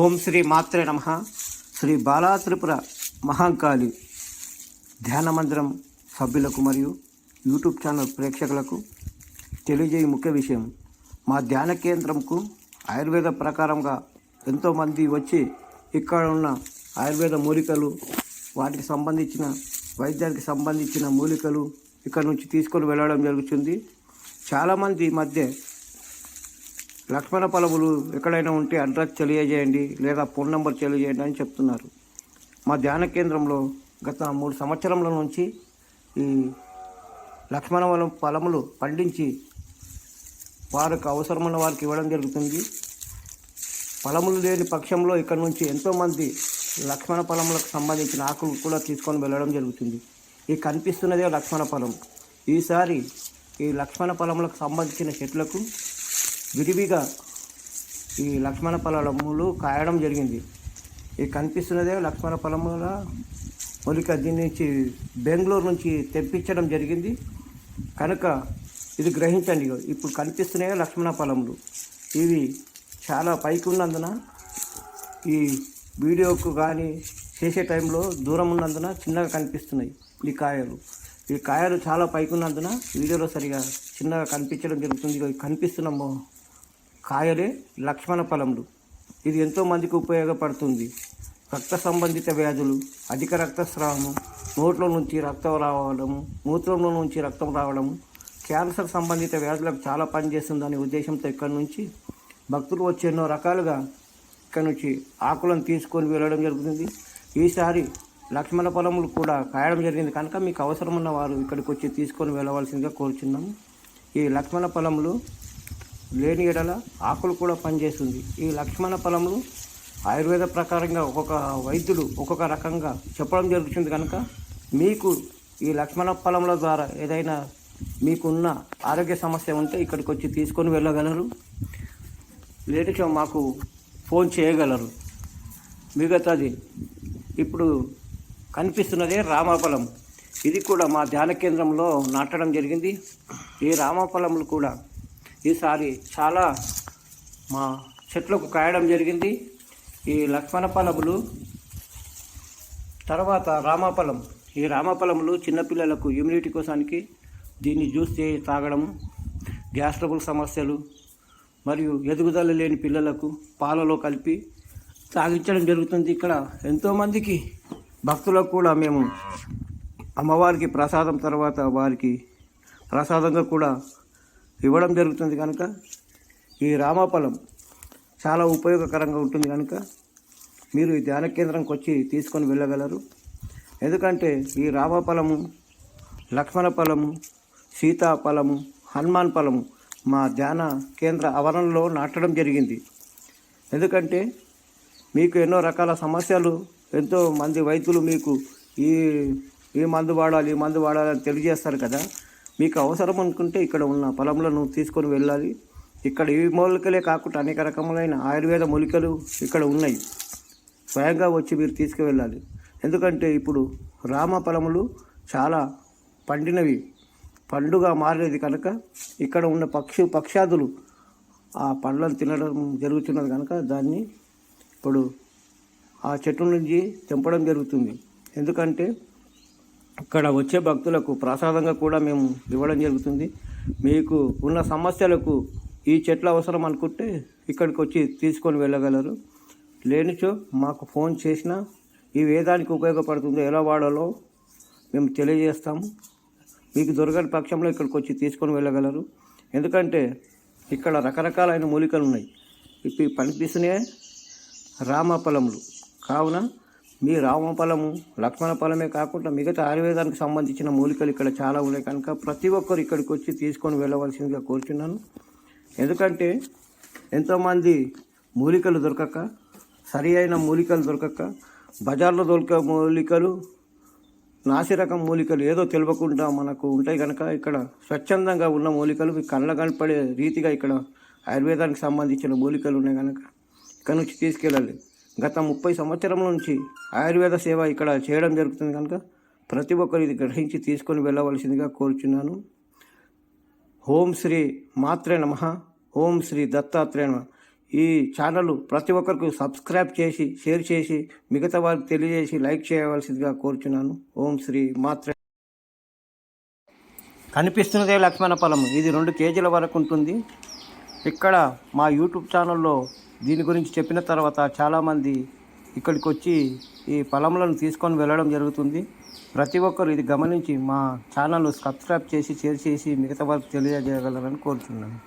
ఓం శ్రీ మాత్రే నమ. శ్రీ బాలా త్రిపుర మహాంకాళి ధ్యాన మందిరం సభ్యులకు మరియు యూట్యూబ్ ఛానల్ ప్రేక్షకులకు తెలియజేయ ముఖ్య విషయం. మా ధ్యాన కేంద్రంకు ఆయుర్వేద ప్రకారంగా ఎంతోమంది వచ్చి ఇక్కడ ఉన్న ఆయుర్వేద మూలికలు వాటికి సంబంధించిన వైద్యానికి సంబంధించిన మూలికలు ఇక్కడ నుంచి తీసుకొని వెళ్ళడం జరుగుతుంది. చాలామంది మధ్య లక్ష్మణ పొలములు ఎక్కడైనా ఉంటే అడ్రస్ తెలియజేయండి లేదా ఫోన్ నెంబర్ తెలియజేయండి అని చెప్తున్నారు. మా ధ్యాన కేంద్రంలో గత మూడు సంవత్సరముల నుంచి ఈ లక్ష్మణ పొలం పొలములు పండించి వారికి అవసరమైన వారికి ఇవ్వడం జరుగుతుంది. పొలములు లేని పక్షంలో ఇక్కడ నుంచి ఎంతోమంది లక్ష్మణ పొలములకు సంబంధించిన ఆకులు కూడా తీసుకొని వెళ్ళడం జరుగుతుంది. ఈ కనిపిస్తున్నదే లక్ష్మణ పొలం ఈసారి ఈ లక్ష్మణ పొలములకు సంబంధించిన చెట్లకు విరివిగా ఈ లక్ష్మణ ఫలములు కాయడం జరిగింది. ఈ కనిపిస్తున్నదే లక్ష్మణ ఫలముల మొలిక దీని నుంచి బెంగళూరు నుంచి తెప్పించడం జరిగింది. కనుక ఇది గ్రహించండి ఇప్పుడు కనిపిస్తున్నాయో లక్ష్మణ ఫలములు. ఇవి చాలా పైకి ఉన్నందున ఈ వీడియోకు కానీ చేసే టైంలో దూరం ఉన్నందున చిన్నగా కనిపిస్తున్నాయి ఈ కాయలు. ఈ కాయలు చాలా పైకి ఉన్నందున వీడియోలో సరిగా చిన్నగా కనిపించడం జరుగుతుంది. ఇగో కనిపిస్తున్న కాయలే లక్ష్మణ ఫలములు. ఇది ఎంతో మందికి ఉపయోగపడుతుంది. రక్త సంబంధిత వ్యాధులు అధిక రక్తస్రావము నోట్లో నుంచి రక్తం రావడము మూత్రంలో నుంచి రక్తం రావడము క్యాన్సర్ సంబంధిత వ్యాధులకు చాలా పనిచేస్తుందనే ఉద్దేశంతో ఇక్కడి నుంచి భక్తులు వచ్చి ఎన్నో రకాలుగా ఇక్కడ నుంచి ఆకులను తీసుకొని వెళ్ళడం జరుగుతుంది. ఈసారి లక్ష్మణ పొలములు కూడా కాయడం జరిగింది. కనుక మీకు అవసరం ఉన్న వారు ఇక్కడికి వచ్చి తీసుకొని వెళ్ళవలసిందిగా కోరుచున్నాము. ఈ లక్ష్మణ పొలములు లేని ఎడల ఆకులు కూడా పనిచేస్తుంది. ఈ లక్ష్మణ ఫలములు ఆయుర్వేద ప్రకారంగా ఒక్కొక్క వైద్యుడు ఒక్కొక్క రకంగా చెప్పడం జరుగుతుంది కనుక మీకు ఈ లక్ష్మణ ఫలముల ద్వారా ఏదైనా మీకున్న ఆరోగ్య సమస్య ఉంటే ఇక్కడికి వచ్చి తీసుకొని వెళ్ళగలరు. లేటుగా మాకు ఫోన్ చేయగలరు. మిగతాది ఇప్పుడు కనిపిస్తున్నదే రామఫలం ఇది కూడా మా ధ్యాన కేంద్రంలో నాటడం జరిగింది. ఈ రామఫలములు కూడా ఈసారి చాలా మా చెట్లకు కాయడం జరిగింది. ఈ లక్ష్మణ పలములు తర్వాత రామఫలం. ఈ రామఫలములు చిన్నపిల్లలకు ఇమ్యూనిటీ కోసానికి దీన్ని జ్యూస్ చేసి తాగడము గ్యాస్ ట్రబుల్ సమస్యలు మరియు ఎదుగుదల లేని పిల్లలకు పాలలో కలిపి తాగించడం జరుగుతుంది. ఇక్కడ ఎంతోమందికి భక్తులకు కూడా మేము అమ్మవారికి ప్రసాదం తర్వాత వారికి ప్రసాదంగా కూడా ఇవ్వడం జరుగుతుంది కనుక ఈ రామఫలం చాలా ఉపయోగకరంగా ఉంటుంది కనుక మీరు ఈ ధ్యాన కేంద్రంకి వచ్చి తీసుకొని వెళ్ళగలరు. ఎందుకంటే ఈ రామఫలము లక్ష్మణ ఫలము సీతాఫలము హనుమాన్ ఫలము మా ధ్యాన కేంద్ర ఆవరణలో నాటడం జరిగింది. ఎందుకంటే మీకు ఎన్నో రకాల సమస్యలు ఎంతో మంది వైద్యులు మీకు ఈ ఈ మందు వాడాలి ఈ మందు వాడాలని తెలియజేస్తారు కదా. మీకు అవసరం అనుకుంటే ఇక్కడ ఉన్న పొలంలను తీసుకొని వెళ్ళాలి. ఇక్కడ ఈ మూలికలే కాకుండా అనేక రకములైన ఆయుర్వేద మూలికలు ఇక్కడ ఉన్నాయి. స్వయంగా వచ్చి మీరు తీసుకువెళ్ళాలి. ఎందుకంటే ఇప్పుడు రామ ఫలములు చాలా పండినవి. పండుగ మారేది కనుక ఇక్కడ ఉన్న పక్షి పక్షాదులు ఆ పండ్లను తినడం జరుగుతున్నది కనుక దాన్ని ఇప్పుడు ఆ చెట్టు నుంచి తెంపడం జరుగుతుంది. ఎందుకంటే ఇక్కడ వచ్చే భక్తులకు ప్రసాదంగా కూడా మేము ఇవ్వడం జరుగుతుంది. మీకు ఉన్న సమస్యలకు ఈ చెట్లు అవసరం అనుకుంటే ఇక్కడికి వచ్చి తీసుకొని వెళ్ళగలరు. లేనిచో మాకు ఫోన్ చేసినా ఈ వేదానికి ఉపయోగపడుతుందో ఎలా వాడాలో మేము తెలియజేస్తాము. మీకు దొరకని పక్షంలో ఇక్కడికి వచ్చి తీసుకొని వెళ్ళగలరు. ఎందుకంటే ఇక్కడ రకరకాలైన మూలికలు ఉన్నాయి. ఇప్పుడు కనిపిస్తున్నాయే రామఫలములు. కావున మీ రామఫలము లక్ష్మణ ఫలమే కాకుండా మిగతా ఆయుర్వేదానికి సంబంధించిన మూలికలు ఇక్కడ చాలా ఉన్నాయి. కనుక ప్రతి ఒక్కరు ఇక్కడికి వచ్చి తీసుకొని వెళ్ళవలసిందిగా కోరుచున్నాను. ఎందుకంటే ఎంతోమంది మూలికలు దొరకక సరి అయిన మూలికలు దొరకక బజార్లో దొరికే మూలికలు నాసిరకం మూలికలు ఏదో తెలియకుండా మనకు ఉంటాయి. కనుక ఇక్కడ స్వచ్ఛందంగా ఉన్న మూలికలు మీ కళ్ళ కనపడే రీతిగా ఇక్కడ ఆయుర్వేదానికి సంబంధించిన మూలికలు ఉన్నాయి. కనుక ఇక్కడ నుంచి తీసుకెళ్ళాలి గత ముప్పై సంవత్సరం నుంచి ఆయుర్వేద సేవ ఇక్కడ చేయడం జరుగుతుంది కనుక ప్రతి ఒక్కరు ఇది గ్రహించి తీసుకొని వెళ్ళవలసిందిగా కోరుచున్నాను. ఓం శ్రీ మాత్రే నమ. ఓం శ్రీ దత్తాత్రేయ నమ. ఈ ఛానల్ ప్రతి ఒక్కరికి సబ్స్క్రైబ్ చేసి షేర్ చేసి మిగతా వారికి తెలియజేసి లైక్ చేయవలసిందిగా కోరుచున్నాను. ఓం శ్రీ మాత్ర కనిపిస్తున్నదే లక్ష్మణ ఫలం ఇది రెండు కేజీల వరకు ఉంటుంది. ఇక్కడ మా యూట్యూబ్ ఛానల్లో దీని గురించి చెప్పిన తర్వాత చాలామంది ఇక్కడికి వచ్చి ఈ పొలములను తీసుకొని వెళ్ళడం జరుగుతుంది. ప్రతి ఒక్కరు ఇది గమనించి మా ఛానల్ సబ్స్క్రైబ్ చేసి షేర్ చేసి మిగతా వారికి తెలియజేయగలరని కోరుతున్నాను